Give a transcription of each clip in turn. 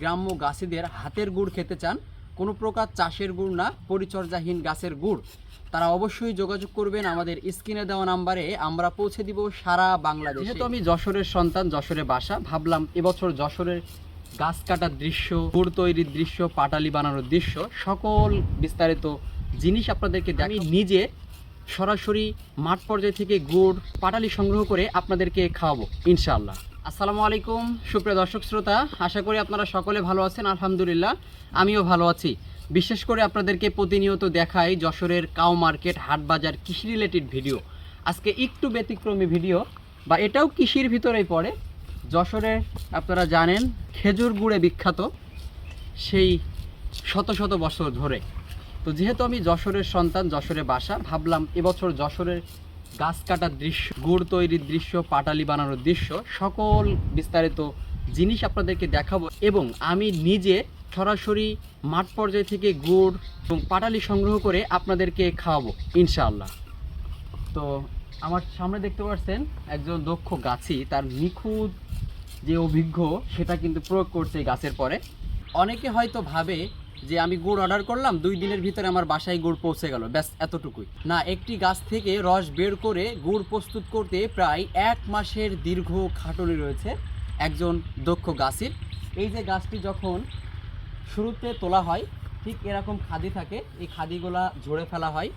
গ্রাম্য গাছিদের হাতের গুড় খেতে চান, কোনো প্রকার চাষের গুড় না, পরিচর্যাহীন গাছের গুড়। তারা অবশ্যই যোগাযোগ করবেন আমাদের স্ক্রিনে দেওয়া নাম্বারে, আমরা পৌঁছে দিব সারা বাংলাদেশে। যেহেতু আমি যশোরের সন্তান, যশোরে বাসা, ভাবলাম এবছর যশোরের গাছ কাটার দৃশ্য, গুড় তৈরির দৃশ্য, পাটালি বানানোর দৃশ্য, সকল বিস্তারিত জিনিস আপনাদেরকে আমি নিজে সরাসরি মাঠ পর্যায় থেকে গুড়, পাটালি সংগ্রহ করে আপনাদেরকে খাওয়াবো, ইনশাআল্লাহ। আসসালামু আলাইকুম, সুপ্রিয় দর্শক শ্রোতা। আশা করি আপনারা সকলে ভালো আছেন, আলহামদুলিল্লাহ। আমিও ভালো আছি। বিশেষ করে আপনাদেরকে প্রতিনিয়ত দেখাই যশোরের কাউ মার্কেট হাট বাজার কৃষি রিলেটেড ভিডিও। আজকে একটু ব্যতিক্রমী ভিডিও, বা এটাও কৃষির ভিতরেই পড়ে। যশোরে আপনারা জানেন, খেজুর গুড়ে বিখ্যাত সেই শত শত বছর ধরে। তো যেহেতু আমি যশোরের সন্তান, যশোরে বাসা, ভাবলাম এবছর যশোরের গাছ কাটার দৃশ্য, গুড় তৈরির দৃশ্য, পাটালি বানানোর দৃশ্য, সকল বিস্তারিত জিনিস আপনাদেরকে দেখাবো এবং আমি নিজে সরাসরি মাঠ পর্যায় থেকে গুড় এবং পাটালি সংগ্রহ করে আপনাদেরকে খাওয়াবো, ইনশাআল্লাহ। তো আমার সামনে দেখতে পাচ্ছেন একজন দক্ষ গাছি, তার নিখুঁত যে অভিজ্ঞ, সেটা কিন্তু প্রয়োগ করছে গাছের পরে। অনেকে হয়তো ভাবে যে আমি গুড় অর্ডার করলাম, দুই দিনের ভিতরে আমার বাসায় গুড় পৌঁছে গেল। ব্যাস, এতটুকুই। না, একটি গাছ থেকে রস বের করে গুড় প্রস্তুত করতে প্রায় এক মাসের দীর্ঘ খাটুনি রয়েছে একজন দক্ষ গাছের। এই যে গাছটি যখন শুরুতে তোলা হয়, ঠিক এরকম খাদি থাকে। এই খাদিগুলা ঝরে ফেলা হয়।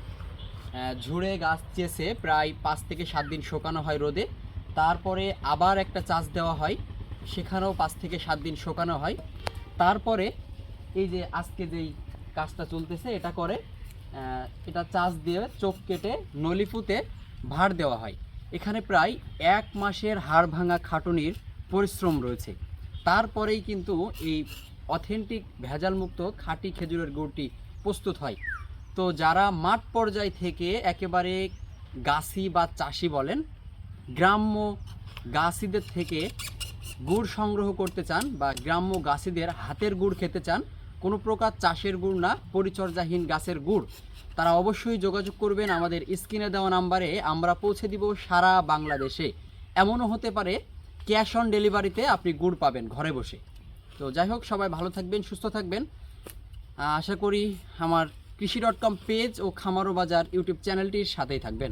ঝুড়ে গাছ চেষে প্রায় পাঁচ থেকে সাত দিন শোকানো হয় রোদে। তারপরে আবার একটা চাষ দেওয়া হয়। সেখানেও পাঁচ থেকে সাত দিন শোকানো হয়। তারপরে এই যে আজকে যেই কাজটা চলতেছে, এটা করে এটা চাষ দিয়ে চোখ কেটে নলিপুতে ভাড় দেওয়া হয়। এখানে প্রায় এক মাসের হাড় ভাঙা খাটুনির পরিশ্রম রয়েছে। তারপরেই কিন্তু এই অথেন্টিক ভেজালমুক্ত খাঁটি খেজুরের গুড়টি প্রস্তুত হয়। তো যারা মাঠ পর্যায় থেকে একেবারে গাছি বা চাষি বলেন, গ্রাম্য গাছিদের থেকে গুড় সংগ্রহ করতে চান বা গ্রাম্য গাছিদের হাতের গুড় খেতে চান কোনো প্রকার চাষের গুড় না, পরিচর্যাহীন গাছের গুড়। তারা অবশ্যই যোগাযোগ করবেন আমাদের স্ক্রিনে দেওয়া নাম্বারে, আমরা পৌঁছে দিব সারা বাংলাদেশে। এমনও হতে পারে ক্যাশ অন ডেলিভারিতে আপনি গুড় পাবেন ঘরে বসে। তো যাই হোক, সবাই ভালো থাকবেন, সুস্থ থাকবেন। আশা করি আমার কৃষি ডট কম পেজ ও খামারো বাজার ইউটিউব চ্যানেলটির সাথেই থাকবেন।